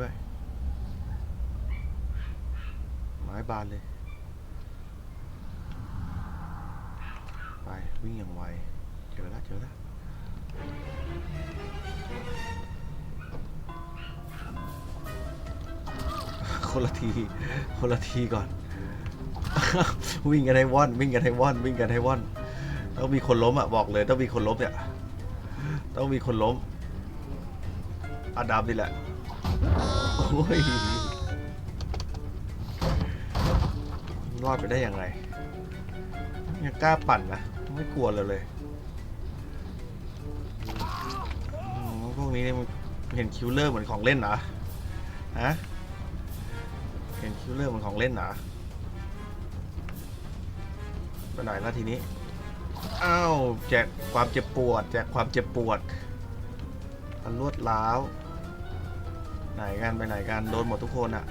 ด้วย ไม้บานเลย ไป วิ่งอย่างไว เจอแล้วเจอแล้วคนละที คนละทีก่อน วิ่งกันให้ว่อน วิ่งกันให้ว่อน วิ่งกันให้ว่อน ต้องมีคนล้มอะ บอกเลย ต้องมีคนล้มเนี่ย ต้องมีคนล้มอดัมนี่แหละ โอ้ยรอดไปได้ยังไงยังกล้าปั่นนะ ไม่กลัวเลยเลยอืมพวกนี้เนี่ยเห็นคิวเลอร์เหมือนของเล่นเหรอฮะเห็นคิวเลอร์เหมือนของเล่นเหรอไปไหนแล้วทีนี้อ้าวแจกความเจ็บปวด แจกความเจ็บปวดอันรวดร้าว ไหนกันไปไหนกันโดนหมดทุกคนอะ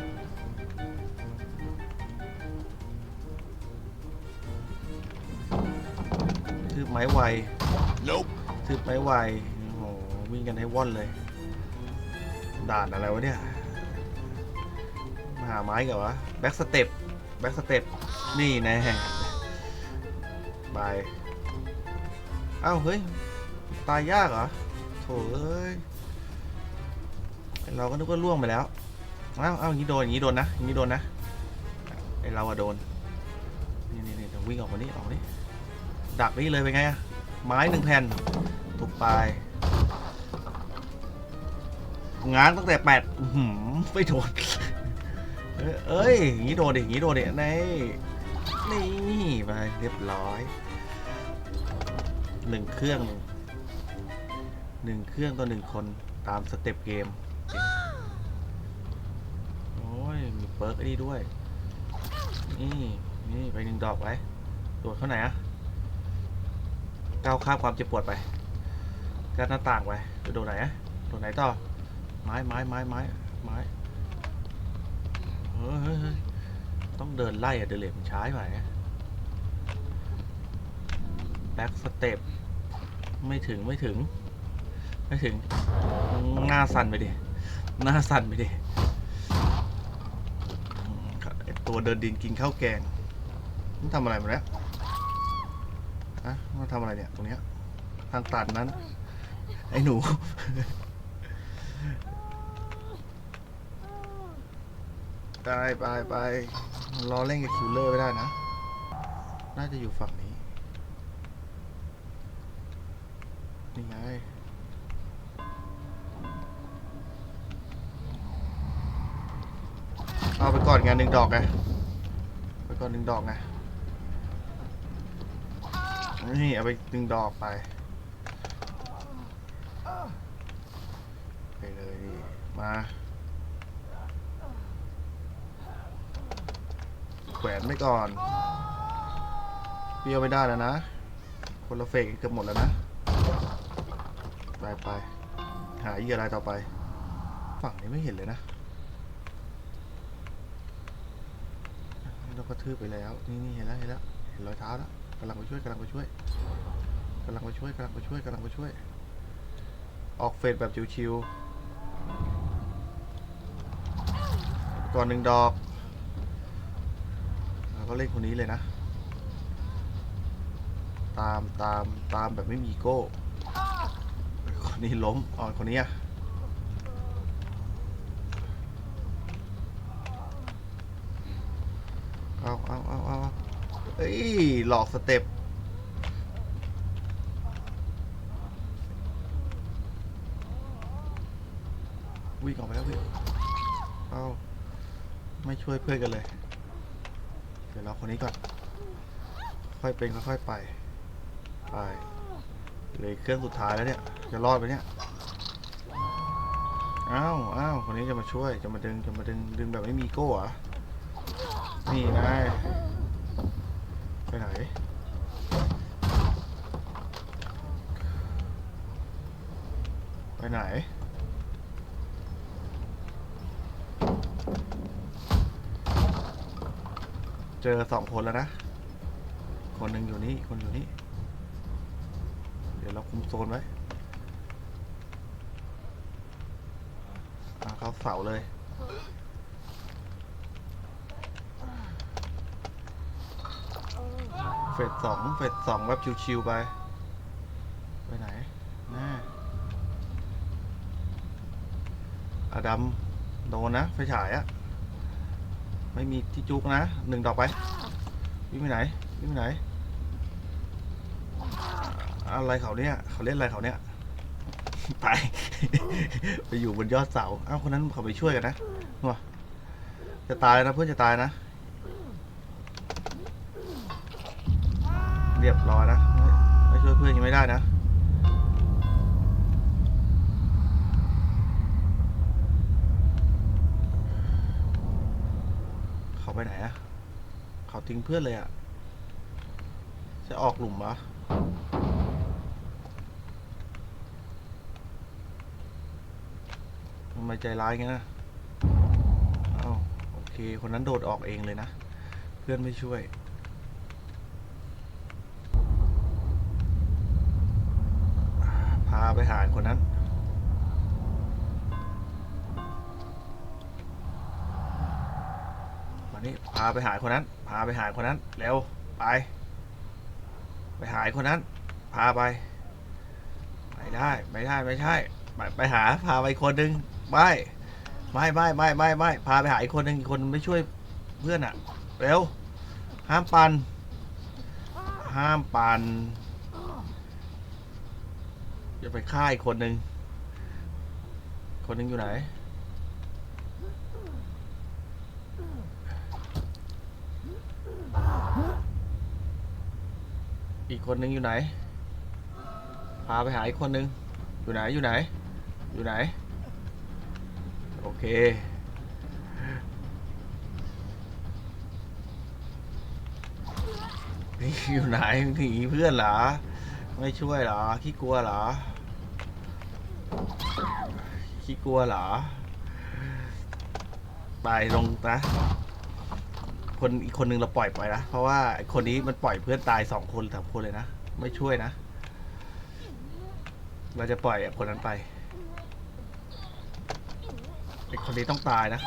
ทืบไม้ไว Nope. ทืบไม้ไวโอ้โหวิ่งกันให้ว่อนเลย ด่านอะไรวะเนี่ยมาหาไม้กันวะแบ็กสเต็ปแบ็กสเต็ปนี่แน่ไปเอ้าเฮ้ย ตายยากเหรอโถเอ้ย เราก็นึกว่าล่วงไปแล้วเอ้าเอ้าอย่างนี้โดนอย่างนี้โดนนะอย่างนี้โดนนะไอเราอะโดนนี่นี่นี่วิ่งออกมานี่ออกนี่ดักนี่เลยเป็นไงอะไม้หนึ่งแผ่นถูกไปง้างตั้งแต่แปดหือไม่โดนเอ้ยอย่างนี้โดนดิอย่างนี้โดนดินี่นี่ไปเรียบร้อยหนึ่งเครื่องหนึ่งเครื่องต่อหนึ่งคนตามสเต็ปเกม โอ้ย มี เปิร์กไอ้นี่ด้วย นี่นี่ไปหนึ่งดอกไว้โดดเข้าไหนอะก้าวข้ามความเจ็บปวดไปกัดหน้าต่างไปจะโดดไหนอะโดดไหนต่อ ไม้ไม้ไม้ไม้ไม้เฮ้ยเฮ้ยเฮ้ยต้องเดินไล่อะเดเหลมนช้าไปแบ็กสเต็ปไม่ถึงไม่ถึง ไม่ถึง หน้าสั่นไปดิ หน้าสั่นไปดิ ตัวเดินดินกินข้าวแกงมันทำอะไรมาแล้วอะมันทำอะไรเนี่ยตรงเนี้ยทางตัดนั้น ไอ้หนู ไปไปไปรอเล่นกับคิวเลอร์ไม่ได้นะ น่าจะอยู่ฝั่งนี้ นี่ไง เอาไปก่อนไงหนึ่งดอกไงไปก่อนหนึ่งดอกไงนี่เอาไปหนึ่งดอกไปไปเลยดิมาแขวนไม่ก่อนเปรี้ยวไม่ได้แล้วนะคนละเฟกเกือบหมดแล้วนะไปไปหาอีกอะไรต่อไป ฝั่งนี้ไม่เห็นเลยนะ เรากระทืบไปแล้ว นี่นี่เห็นแล้วเห็นแล้วเห็นรอยเท้าแล้วกำลังไปช่วยกำลังไปช่วยกำลังไปช่วยกำลังไปช่วยกำลังไปช่วย ออกเฟสแบบชิวๆก่อนหนึ่งดอกเราก็เล่นคนนี้เลยนะ ตามตามตามแบบไม่มีโก้คนนี้ล้มอ๋อคนนี้อะ เอาเอาเอาเอาเอ้ย หลอกสเต็ปวิ่งออกไปแล้ววิ่งเอาไม่ช่วยเพื่อนกันเลย เดี๋ยวเราคนนี้ก่อน ค่อยเป็นค่อยไป ไปเหลยเครื่องสุดท้ายแล้วเนี่ย จะรอดไปเนี่ยอ้าวอ้าวคนนี้จะมาช่วย จะมาดึง จะมาดึง ดึงแบบไม่มีโก้อะ นี่ไงไปไหนไปไหนเจอสองคนแล้วนะ คนหนึ่งอยู่นี่ คนอยู่นี่ เดี๋ยวเราคุมโซนไว้อะเข้าเสาเลย เฟสสองเฟสสองแบบชิวๆไป ไปไหนน่อดัมโดนนะไฟฉายอะไม่มีที่จุกนะหนึ่งดอกไปวิ่งไปไหนวิ่งไปไหน อะไรเขาเนี่ยเขาเล่นอะไรเขาเนี่ยไปไปอยู่บนยอดเสาอ้าวคนนั้นเขาไปช่วยกันนะว่ะจะตายนะเพื่อนจะตายนะ เรียบร้อยนะไม่ช่วยเพื่อนยังไม่ได้นะเขาไปไหนอะเขาทิ้งเพื่อนเลยอะจะออกหลุมเหรอทำไมใจร้ายงั้นนะเอ้าโอเค คนนั้นโดดออกเองเลยนะ เพื่อนไม่ช่วย พาไปหาคนนั้น มานี่พาไปหาคนนั้น พาไปหาคนนั้น เร็ว ไป ไปหาคนนั้น พาไป ไม่ได้ ไม่ได้ ไม่ใช่ ไปไปหา พาไปคนหนึ่งไม่ไม่ไม่ไม่ไม่ไม่พาไปหาอีกคนหนึ่งอีกคนไม่ช่วยเพื่อนอะเร็ว ห้ามปัน ห้ามปัน จะไปฆ่าอีกคนนึง คนนึงอยู่ไหน อีกคนนึงอยู่ไหน พาไปหาอีกคนนึง อยู่ไหน อยู่ไหน อยู่ไหน โอเคอยู่ไหนหนีเพื่อนเหรอ ไม่ช่วยเหรอขี้กลัวเหรอ ขี้กลัวเหรอไปลงนะ คนอีกคนนึงเราปล่อยไปนะ เพราะว่าไอ้คนนี้มันปล่อยเพื่อนตายสองคนสามคนเลยนะ ไม่ช่วยนะ เราจะปล่อยไอ้คนนั้นไป ไอ้คนนี้ต้องตายนะ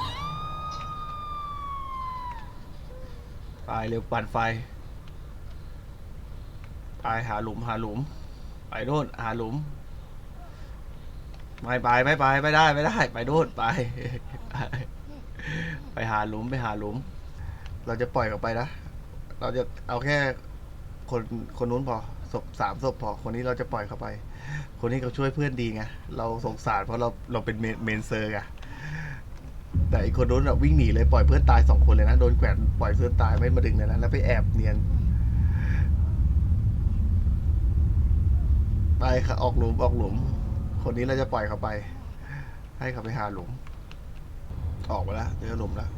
ตายเร็วปั่นไฟไปหาหลุมหาหลุม ไปโน่นหาหลุม ไม่ไปไม่ไปไม่ได้ไม่ได้ ไปโน่นไป ไปหาหลุมไปหาหลุม เราจะปล่อยออกไปนะเราจะเอาแค่คนคนนู้นพอศพสามศพพอคนนี้เราจะปล่อยเขาไป คนนี้เขาช่วยเพื่อนดีไงเราสงสารเพราะเราเราเป็นเมนเซอร์ไงแต่อีกคนนู้นอะวิ่งหนีเลยปล่อยเพื่อนตายสองคนเลยนะโดนแขวนปล่อยเพื่อนตายไม่มาดึงเลยนะแล้วไปแอบเนียนไปค่ะออกหลุมออกหลุม คนนี้เราจะปล่อยเขาไป ให้เขาไปหาหลุม ออกมาแล้วเจอหลุมแล้ว